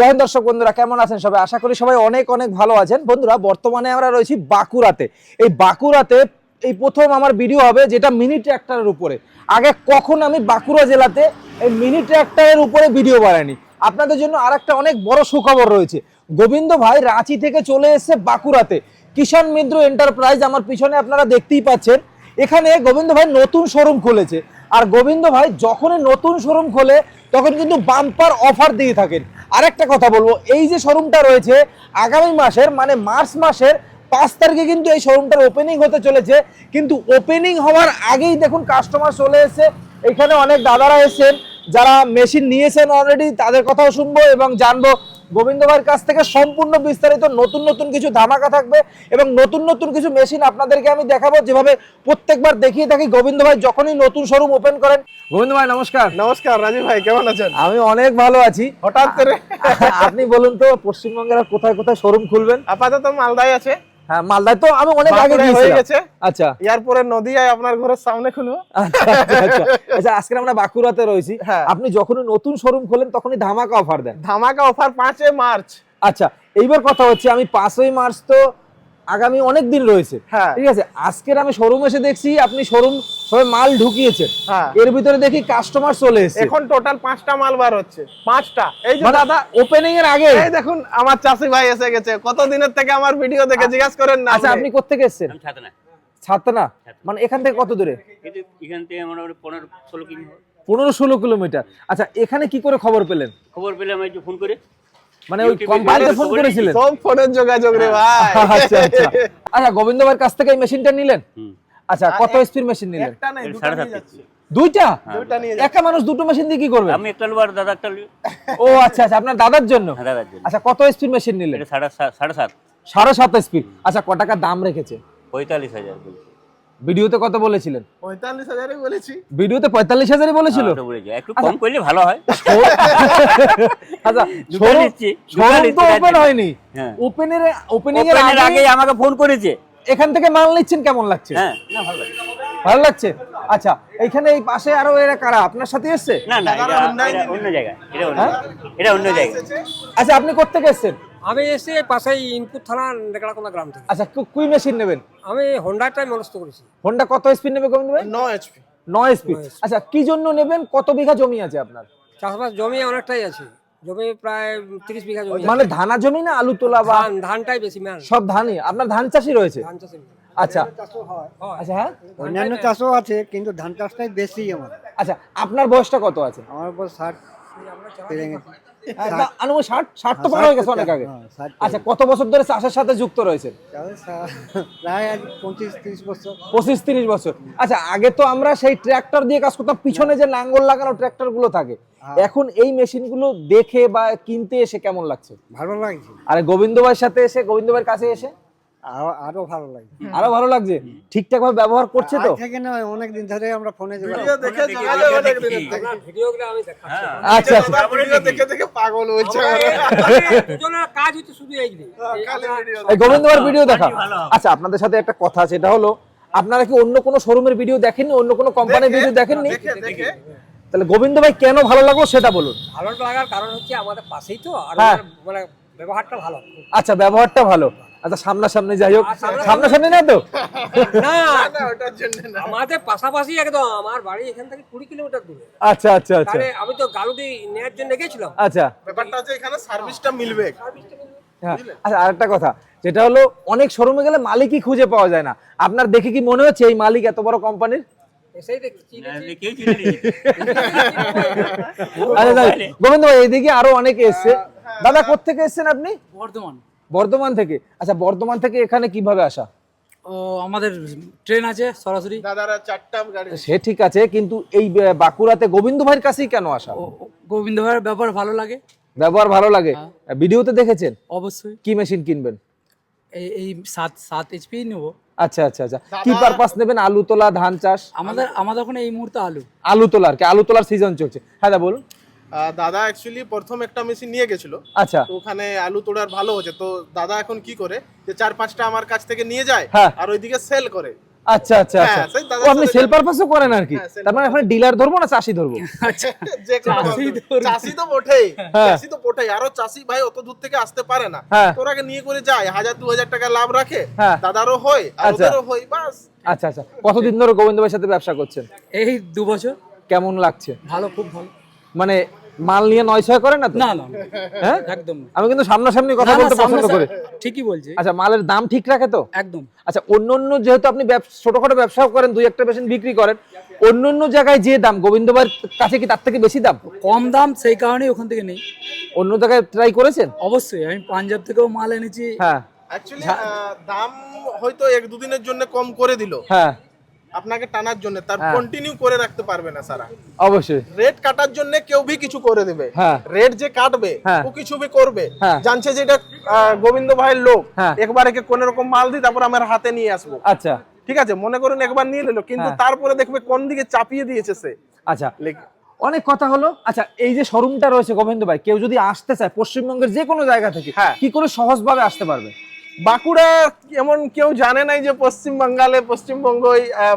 জয় দর্শক বন্ধুরা, কেমন আছেন সবাই? আশা করি সবাই অনেক অনেক ভালো আছেন। বন্ধুরা, বর্তমানে আমরা রয়েছি বাঁকুড়াতে। এই বাঁকুড়াতে এই প্রথম আমার ভিডিও হবে যেটা মিনি ট্র্যাক্টরের উপরে। আগে কখন আমি বাঁকুড়া জেলাতে এই মিনি ট্র্যাক্টরের উপরে ভিডিও বানাইনি? আপনাদের জন্য আর একটা অনেক বড় সুখবর রয়েছে। গোবিন্দ ভাই রাঁচি থেকে চলে এসেছে বাঁকুড়াতে। কিষাণ মিত্র এন্টারপ্রাইজ আমার পিছনে আপনারা দেখতেই পাচ্ছেন। এখানে গোবিন্দ ভাই নতুন শোরুম খুলেছে। আর গোবিন্দ ভাই যখনই নতুন শোরুম খোলে, তখন কিন্তু বাম্পার অফার দিয়ে থাকেন। আরেকটা কথা বলব, এই যে শোরুমটা রয়েছে, আগামী মাসের মানে মার্চ মাসের পাঁচ তারিখে কিন্তু এই শোরুমটার ওপেনিং হতে চলেছে। কিন্তু ওপেনিং হওয়ার আগেই দেখুন কাস্টমার চলে এসে এখানে অনেক দাদারা এসেছেন, যারা মেশিন নিয়েছেন অলরেডি তাদের কথাও শুনব এবং জানব গোবিন্দ ভাইয়ের কাছ থেকে সম্পূর্ণ বিস্তারিত নতুন নতুন কিছু ধামাকা থাকবে এবং নতুন নতুন কিছু মেশিন আপনাদেরকে আমি দেখাবো। যেভাবে প্রত্যেকবার দেখিয়ে থাকি গোবিন্দ ভাই যখনই নতুন শোরুম ওপেন করেন। গোবিন্দ ভাই নমস্কার। নমস্কার রাজীব ভাই কেমন আছেন? আমি অনেক ভালো আছি। হঠাৎ করে। আপনি বলুন তো পশ্চিমবঙ্গের কোথায় কোথায় শোরুম খুলবেন? আপাতত মালদায় আছে। হ্যাঁ মালদায় তো আমি অনেক আগে হয়ে গেছে। আচ্ছা। এরপরে নদিয়ায় আপনার ঘরের সামনে খুলবো। আচ্ছা আচ্ছা, আচ্ছা। আচ্ছা আজকে আমরা বাঁকুড়াতে রয়েছি। হ্যাঁ। আপনি যখন নতুন শোরুম খোলেন তখনই ধামাকা অফার দেন। ধামাকা অফার পাঁচই মার্চ। আচ্ছা এইবার কথা হচ্ছে আমি পাঁচই মার্চ তো আগামী অনেক দিন রয়েছে। হ্যাঁ। ঠিক আছে? আজকের আমি শোরুম এসে দেখছি আপনি শোরুম সবাই মাল ঢুকিয়েছেন। হ্যাঁ। এর ভিতরে দেখি কাস্টমার চলে এসেছে। এখন টোটাল পাঁচটা মাল বার হচ্ছে। পাঁচটা। এই যে মানে দাদা ওপেনিং এর আগে। এই দেখুন আমার চাষি ভাই এসে গেছে। কত দিনের থেকে আমার ভিডিও দেখে জিজ্ঞাসা করেন না আচ্ছা আপনি। কোথেকে এসেছেন? আমি ছাতা ছাতনা? মানে এখান থেকে কত দূরে? এখান থেকে মোটামুটি পনেরো ষোলো কিমি। হবে। পনেরো ষোলো কিলোমিটার। আচ্ছা এখানে কি করে খবর পেলেন? খবর পেলাম এই যে ফোন করে। মানে ওই কোম্পানিতে ফোন করেছিলেন? সব ফোনের যোগাযোগ রে ভাই। আচ্ছা আচ্ছা। আচ্ছা গোবিন্দ ভাইয়ের কাছ থেকে এই মেশিনটা নিলেন? আচ্ছা কত স্পিড মেশিন নিলেন? একটা নাই দুটো সাড়ে নিয়ে যাচ্ছে। দুইটা? দুটো। নিয়ে একা মানুষ দুটো মেশিন দিয়ে কি করবে? আমি একটা লোবার দাদা একটা। ও আচ্ছা আচ্ছা আপনার দাদার জন্য? হ্যাঁ দাদার জন্য। আচ্ছা কত স্পিড মেশিন নিলেন? এটা সাড়ে সাত সাড়ে সাত। সাড়ে সাত স্পিড আচ্ছা ক টাকা দাম রেখেছে? পঁয়তাল্লিশ হাজার বলছে। ভিডিওতে কত বলেছিলেন? পঁয়তাল্লিশ হাজারই বলেছি। ভিডিওতে পঁয়তাল্লিশ হাজারই বলেছিল? হ্যাঁ, একটু কম করলে ভালো হয়। আচ্ছা শোরুম তো ওপেন হয়নি। হ্যাঁ। ওপেনের ওপেনিং এর আগে আমাকে ফোন করেছে। এখান থেকে মাল নিচ্ছেন কেমন লাগছে? হ্যাঁ না ভালো লাগে ভালো লাগছে? আচ্ছা এইখানে এই পাশে আরও এরা কারা? আপনার সাথে এসছে? না না এটা অন্য জায়গা এটা অন্য হ্যাঁ? এটা অন্য জায়গা আচ্ছা আপনি কোথেকে এসছেন? আমি এসে পাশেই ইনপুট থানা নেকড়াকোনা গ্রাম থেকে। আচ্ছা কুই মেশিন নেবেন? আমি হোন্ডাটাই মনস্থ করেছি। হোন্ডা কত স্পিড নেবে গোবিন্দ ভাই? ন এইচপি নয় স্পিড আচ্ছা কি জন্য নেবেন? কত বিঘা জমি আছে আপনার? চাষবাস জমি অনেকটাই আছে। জমি প্রায় তিরিশ বিঘা জমি মানে ধানা জমি না আলু তোলা বা ধান ধানটাই বেশি ম্যান সব ধানই? আপনার ধান চাষই রয়েছে? ধান চাষে আচ্ছা। আচ্ছা হ্যাঁ? অন্যান্য চাষও আছে কিন্তু ধান চাষটাই বেশি আমার। আচ্ছা আপনার বয়সটা কত আছে? আমার বয়স ষাট। আনুমানিক ষাট ষাট তো পার হয়ে গেছে অনেক আগে। হ্যাঁ, আচ্ছা কত বছর ধরে চাষের সাথে যুক্ত রয়েছেন প্রায় পঁচিশ তিরিশ বছর। পঁচিশ তিরিশ বছর। আচ্ছা আগে তো আমরা সেই ট্র্যাক্টর দিয়ে কাজ করতাম পিছনে যে লাঙ্গল লাগানো ট্র্যাক্টরগুলো থাকে এখন এই মেশিনগুলো দেখে বা কিনতে এসে কেমন লাগছে? ভালো লাগছে। আর গোবিন্দ ভাইয়ের সাথে এসে গোবিন্দ ভাইয়ের কাছে এসে? আরও আরও ভালো লাগছে। আরও ভালো লাগছে? ঠিকঠাক ভাবে ব্যবহার করছে তো? থেকে না অনেক দিন ধরে আমরা ফোনে ভিডিও দেখে অনেক দিনের ভিডিওগুলো আমি দেখাচ্ছি। আচ্ছা আচ্ছা। দাদা ভিডিও দেখে দেখে পাগল হয়েছে দুজনের কাজ হচ্ছে শুধু এই ভিডিও এই গোবিন্দ ভাইয়ের ভিডিও দেখা। আচ্ছা আপনাদের সাথে একটা কথা আছে এটা হলো আপনারা কি অন্য কোনো শোরুমের ভিডিও দেখেননি? অন্য কোনো কোম্পানির ভিডিও দেখেননি? দেখে দেখে। তাহলে গোবিন্দ ভাই কেন ভালো লাগল সেটা বলুন। ভালো লাগার কারণ হচ্ছে আমাদের পাশেই তো আর হ্যাঁ। মানে ব্যবহারটা ভালো। আচ্ছা ব্যবহারটা ভালো। আচ্ছা সামনাসামনি যাই হোক। সামনাসামনি- সামনাসামনি না তো? না না ওটার জন্য না। আমাদের পাশাপাশি একদম আমার বাড়ি এখান থেকে কুড়ি কিলোমিটার দূরে। আচ্ছা আচ্ছা আচ্ছা। আমি তো গালুটি নেওয়ার জন্য গেছিলাম। আচ্ছা। ব্যাপারটা আছে এখানে সার্ভিসটা মিলবে। হ্যাঁ। আচ্ছা আরেকটা কথা যেটা হলো অনেক শোরুমে গেলে মালিকই খুঁজে পাওয়া যায় না। আপনার দেখে কি মনে হচ্ছে এই মালিক এত বড় কোম্পানির নি। আচ্ছা দাদা, গোবিন্দ ভাই এইদিকে আরও অনেকে এসছে। দাদা কোথেকে এসছেন আপনি? বর্ধমান। বর্ধমান থেকে? আচ্ছা বর্ধমান থেকে এখানে কীভাবে আসা? ও আমাদের ট্রেন আছে সরাসরি। দাদারা চারটা গাড়ি সে ঠিক আছে কিন্তু এই বাঁকুড়াতে গোবিন্দ ভাইয়ের কাছেই কেন আসা? গোবিন্দ ভাইয়ের ব্যাপার ভালো লাগে। ব্যবহার ভালো লাগে? ভিডিওতে দেখেছেন? অবশ্যই। কি মেশিন কিনবেন? এই এই সাত সাত এইচপি নেব। আচ্ছা আচ্ছা আচ্ছা। কি পারপাস নেবেন? আলু তোলা ধান চাষ? আমাদের আমাদের ওখানে এই মুহূর্তে আলু। আলু তোলার কি আলু তোলার সিজন চলছে। হ্যাঁ দা বলুন। দাদা অ্যাকচুয়ালি প্রথম একটা মেশিন নিয়ে গেছিল। আচ্ছা। তো ওখানে আলু তোড়ার ভালো হচ্ছে। তো দাদা এখন কি করে? যে চার পাঁচটা আমার কাছ থেকে নিয়ে যায় হ্যাঁ। আর ওইদিকে সেল করে। আচ্ছা আচ্ছা আচ্ছা। হ্যাঁ, সেই দাদার ও, আপনি সেল পারপাসও করেন আর কি। হ্যাঁ, তার মানে এখন ডিলার ধরবো না চাষি ধরবো? তো বটেই। হ্যাঁ। চাষি তো বটেই। আরও চাষি ভাই অত দূর থেকে আসতে পারে না। হ্যাঁ। তোরাকে নিয়ে করে যায়। হাজার দু হাজার টাকা লাভ রাখে। হ্যাঁ। দাদারও হয় আর আচ্ছা। ওদেরও হয় বাস। আচ্ছা আচ্ছা। কতদিন ধরে গোবিন্দ ভাইয়ের সাথে ব্যবসা করছেন? এই দু বছর। কেমন লাগছে? ভালো খুব ভালো। মানে মাল নিয়ে নয় ছয় করে না তো? না হ্যাঁ? একদম। আমি কিন্তু সামনাসামনি কথা বলতে পছন্দ করি। ঠিকই বলছি। আচ্ছা মালের দাম ঠিক রাখে তো? একদম। আচ্ছা অন্য অন্য যেহেতু আপনি ছোটখাটো ব্যবসাও করেন দুই একটা মেশিন বিক্রি করেন অন্য অন্য জায়গায় যে দাম গোবিন্দ কাছে কি তার থেকে বেশি দাম? কম দাম সেই কারণেই ওখান থেকে নেই। অন্য জায়গায় ট্রাই করেছেন? অবশ্যই আমি পাঞ্জাব থেকেও মাল এনেছি। হ্যাঁ। অ্যাকচুয়ালি দাম হয়তো এক দুদিনের জন্য কম করে দিল। হ্যাঁ। আপনাকে টানার জন্য তার হ্যাঁ। কন্টিনিউ করে রাখতে পারবে না সারা অবশ্যই রেট কাটার জন্য কেউ ভি কিছু করে দেবে হ্যাঁ। রেট যে কাটবে হ্যাঁ। ও কিছু ভি করবে হ্যাঁ। জানছে যে এটা গোবিন্দ ভাইয়ের লোক হ্যাঁ। একবার একে কোন রকম মাল দিই তারপর আমার হাতে নিয়ে আসব আচ্ছা ঠিক আছে মনে করুন একবার নিয়ে নিল কিন্তু হ্যাঁ। তারপরে দেখবে কোন দিকে চাপিয়ে দিয়েছে সে আচ্ছা অনেক কথা হলো আচ্ছা এই যে শোরুমটা রয়েছে গোবিন্দ ভাই কেউ যদি আসতে চায় পশ্চিমবঙ্গের যে কোনো জায়গা থেকে হ্যাঁ। কি করে সহজভাবে আসতে পারবে বাঁকুড়া এমন কেউ জানে নাই যে পশ্চিম বাঙ্গালে পশ্চিমবঙ্গ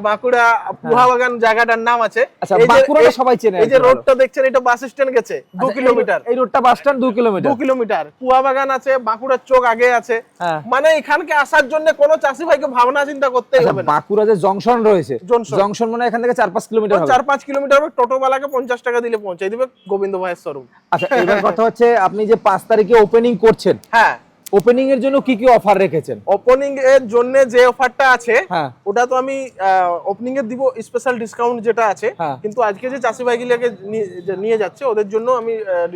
বাঁকুড়া পুহাবাগান জায়গাটার নাম আছে। আচ্ছা, এই- সবাই চেনে এই যে রোডটা দেখছেন এটা বাস স্ট্যান্ড গেছে দু আচ্ছা, কিলোমিটার। এই রোডটা বাস স্ট্যান্ড দু কিলোমিটার। দু কিলোমিটার। পুয়াবাগান আছে বাঁকুড়ার চোখ আগে আছে। হ্যাঁ। মানে এখানকে আসার জন্য কোনো চাষি ভাইকে ভাবনা চিন্তা করতেই আচ্ছা, হবে না। বাঁকুড়া যে জংশন রয়েছে জংশন। মানে এখান থেকে চার পাঁচ কিলোমিটার হবে। চার পাঁচ কিলোমিটার হবে টোটোওয়ালাকে পঞ্চাশ টাকা দিলে পৌঁছে দিবে গোবিন্দ ভাইয়ের শোরুম আচ্ছা এবার কথা হচ্ছে আপনি যে পাঁচ তারিখে ওপেনিং করছেন হ্যাঁ। ওপেনিং এর জন্য কি কি অফার রেখেছেন? ওপেনিং এর জন্য যে অফারটা আছে হ্যাঁ। ওটা তো আমি ওপেনিং এর দিব স্পেশাল ডিসকাউন্ট যেটা আছে হ্যাঁ। কিন্তু আজকে যে চাষি ভাইগুলোকে নিয়ে- নিয়ে যাচ্ছে ওদের জন্য আমি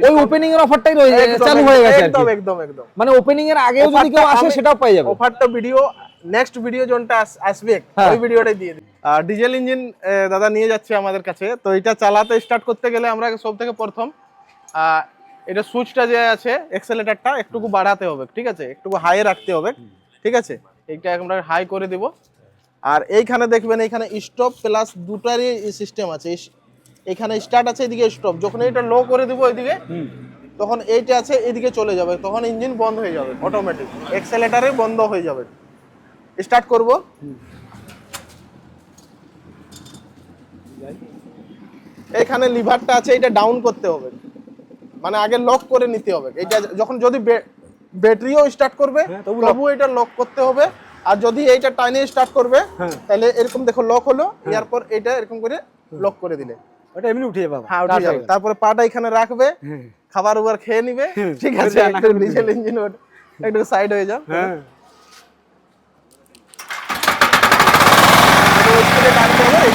ওই ওপেনিং এর অফারটাই একদম, চালু হয়ে গেছে একদম একদম একদম। মানে ওপেনিং এর আগেও যদি কেউ আসে সেটাও পাই যাবে। অফারটা ভিডিও নেক্সট ভিডিও আস- আসবে হ্যাঁ। ওই ভিডিওটাই দিয়ে দিই। ডিজেল ইঞ্জিন দাদা নিয়ে যাচ্ছে আমাদের কাছে তো এটা চালাতে স্টার্ট করতে গেলে আমরা সব থেকে প্রথম এটা সুইচটা যে আছে এক্সেলেটারটা একটুকু বাড়াতে হবে ঠিক আছে? একটুকু হাই রাখতে হবে ঠিক আছে? এইটা আমরা হাই করে দেব। আর এইখানে দেখবেন এইখানে স্টপ প্লাস দুটারই সিস্টেম আছে। এখানে স্টার্ট আছে এদিকে স্টপ যখন এটা লো করে দিব এদিকে তখন এইটা আছে এদিকে চলে যাবে। তখন ইঞ্জিন বন্ধ হয়ে যাবে অটোমেটিক এক্সেলেটারে বন্ধ হয়ে যাবে। স্টার্ট করব। এখানে লিভারটা আছে এটা ডাউন করতে হবে। মানে আগে লক করে নিতে হবে। এটা যখন যদি ব্যাটারিও স্টার্ট করবে তবু এটা লক করতে হবে। আর যদি এইটা টাইনে স্টার্ট করবে তাহলে এরকম দেখো লক হলো এরপর এটা এরকম করে লক করে দিলে। ওটা এমনি উঠিয়ে পাবো। হ্যাঁ উঠে যাবে। তারপরে পাটা এখানে রাখবে খাবার উবার খেয়ে নিবে ঠিক আছে? একটু ডিজেল ইঞ্জিন একটু সাইড হয়ে যাও। হ্যাঁ।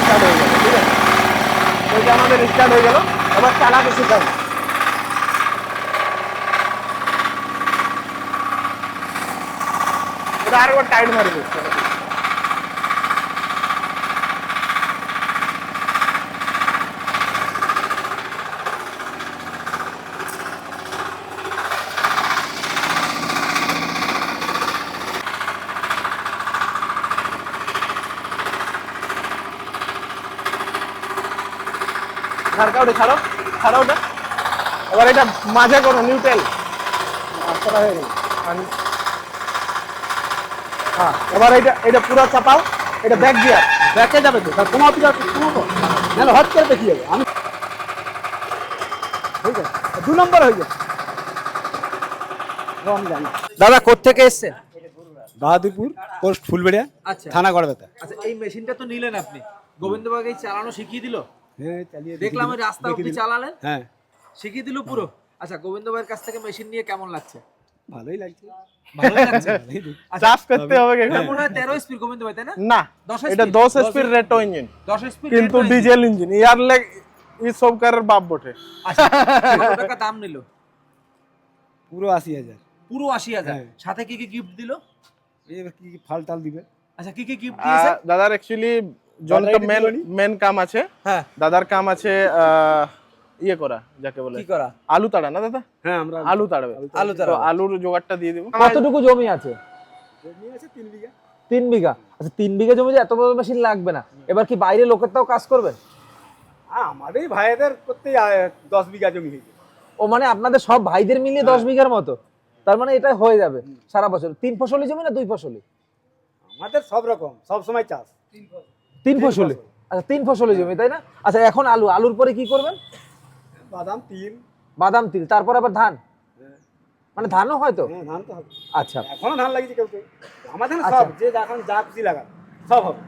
স্টার্ট হয়ে যাবে ঠিক আছে? আমাদের স্টার্ট হয়ে গেল। এবার চালাতে শিখাবো। এটা আরেকবার টাইট মারবে ঝাড়কা ওটা ছাড়ো ছাড়ো ওটা এবার এটা মাঝে করো নিউট্রেল রাস্তাটা হয়ে গেল আর- হ্যাঁ এবার এটা এটা পুরো চাপাও এটা ব্যাক গিয়ার ব্যাকে যাবে তো? তার কমাবো নাহলে হট করে দেখি যাবে আমি ঠিক আছে দু নম্বর হয়ে যাবে দাদা কোত্থেকে এসছেন বাহাদুরপুর পোস্ট ফুলবেড়িয়া আচ্ছা। থানা গড়বেতা। আচ্ছা এই মেশিনটা তো নিলেন আপনি। গোবিন্দ বাগ এই চালানো শিখিয়ে দিল? হ্যাঁ চালিয়ে দেখলাম ওই রাস্তা অব্দি চালালেন? হ্যাঁ। শিখিয়ে দিল পুরো? আচ্ছা গোবিন্দ ভাইয়ের কাছ থেকে মেশিন নিয়ে কেমন লাগছে? ভালোই লাগছে। ভালো লাগছে? আচ্ছা, করতে হবে এটা মনে হয় তেরো স্পিড গোবিন্দ ভাই তাই না? না এটা speed? দশ রেটো ইঞ্জিন দশ স্পিড কিন্তু ডিজেল ইঞ্জিন ইয়ার লেগ ই সব কারের বাপ বটে। আচ্ছা কত টাকা দাম নিল? পুরো আশি হাজার। পুরো আশি হাজার? হ্যাঁ। সাথে কি কি গিফট দিল? এবার কি কি ফাল টাল দিবে? আচ্ছা কি কি গিফট দিয়েছে? দাদার অ্যাকচুয়ালি মেন মেন কাম আছে। হ্যাঁ। দাদার কাম আছে আহ, ইয়ে করা যাকে বলে কি করা? আলু তাড়া না দাদা? হ্যাঁ আমরা আলু তাড়াবে। আলু তো তারা আলুর জোগাড়টা দিয়ে দিব। কতটুকু জমি আছে? জমি আছে তিন বিঘা। তিন বিঘা? আচ্ছা তিন বিঘা জমিতে এত বড় মেশিন লাগবে না। এবার কি বাইরে লোকের তাও কাজ করবেন আর আমাদের ভাইদের করতেই আহ, দশ বিঘা জমি হয়েছে। ও মানে আপনাদের সব ভাইদের মিলিয়ে দশ বিঘার মতো? তার মানে এটা হয়ে যাবে সারা বছর। তিন ফসলি জমি না দুই ফসলি? আমাদের সব রকম সব সময় চাষ। তিন ফসলে। আচ্ছা তিন ফসলের জমি তাই না? আচ্ছা এখন আলু আলুর পরে কি করবেন? বাদাম তিল। বাদাম তিল। তারপর আবার ধান? মানে ধানও হয় তো? হ্যাঁ ধান তো হবে। আচ্ছা। এখনও ধান লাগিয়েছে কেউ কেউ। আমাদের না আচ্ছা। সব যে এখন যা খুশি লাগা সব হবে।